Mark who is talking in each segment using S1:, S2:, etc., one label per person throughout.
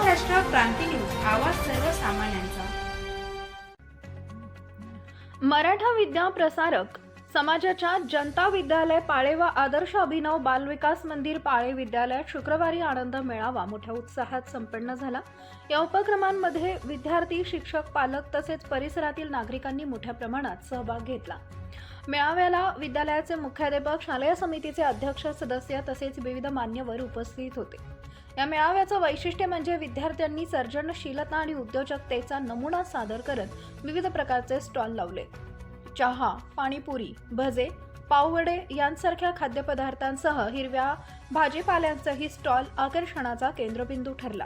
S1: Maharashtra Kranti news आवाज सर्वसामान्यांचा.
S2: मराठा विद्या प्रसारक समाजाच्या जनता विद्यालय पाळे व आदर्श अभिनव बालविकास मंदिर पाळे विद्यालयात शुक्रवारी आनंद मेळावा मोठ्या उत्साहात संपन्न झाला. या उपक्रमांमध्ये विद्यार्थी शिक्षक पालक तसेच परिसरातील नागरिकांनी मोठ्या प्रमाणात सहभाग घेतला. मेळाव्याला विद्यालयाचे मुख्याध्यापक शालेय समितीचे अध्यक्ष सदस्य तसेच विविध मान्यवर उपस्थित होते. या मेळाव्याचं वैशिष्ट्य म्हणजे विद्यार्थ्यांनी सर्जनशीलता आणि उद्योजकतेचा नमुना सादर करत विविध प्रकारचे स्टॉल लावले. चहा पाणीपुरी भजे पाववडे यांसारख्या खाद्यपदार्थांसह हिरव्या भाजीपाल्यांचाही स्टॉल आकर्षणाचा केंद्रबिंदू ठरला.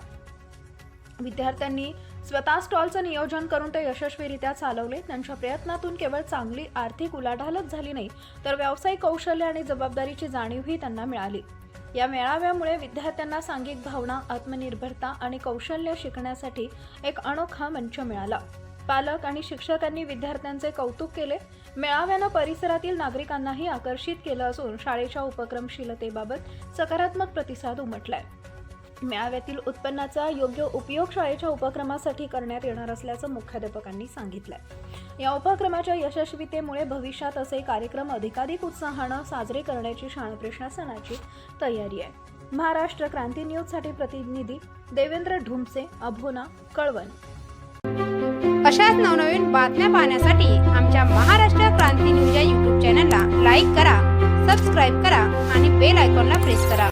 S2: विद्यार्थ्यांनी स्वतः स्टॉलचं नियोजन करून ते यशस्वीरित्या चालवले. त्यांच्या प्रयत्नातून केवळ चांगली आर्थिक उलाढालच झाली नाही तर व्यावसायिक कौशल्य आणि जबाबदारीची जाणीवही त्यांना मिळाली. या मेळाव्यामुळे विद्यार्थ्यांना सांघिक भावना आत्मनिर्भरता आणि कौशल्य शिकण्यासाठी एक अनोखा मंच मिळाला. पालक आणि शिक्षकांनी विद्यार्थ्यांचे कौतुक केले. मेळाव्यानं परिसरातील नागरिकांनाही आकर्षित केलं असून शाळेच्या उपक्रमशीलतेबाबत सकारात्मक प्रतिसाद उमटलाय. मेळाव्यातील उत्पन्नाचा योग्य उपयोग शाळेच्या उपक्रमासाठी करण्यात येणार असल्याचं मुख्याध्यापकांनी सांगितलंय. या उपक्रमाच्या यशस्वीतेमुळे भविष्यात असे कार्यक्रम अधिकाधिक उत्साहानं साजरे करण्याची शाळा प्रशासनाची तयारी आहे. महाराष्ट्र क्रांती न्यूजसाठी प्रतिनिधी देवेंद्र ढुमसे अभोना कळवण.
S3: अशाच नवनवीन बातम्या पाहण्यासाठी आमच्या महाराष्ट्र क्रांती न्यूज या यूट्यूब चॅनलला लाईक करा सबस्क्राईब करा आणि बेल आयकॉनला प्रेस करा.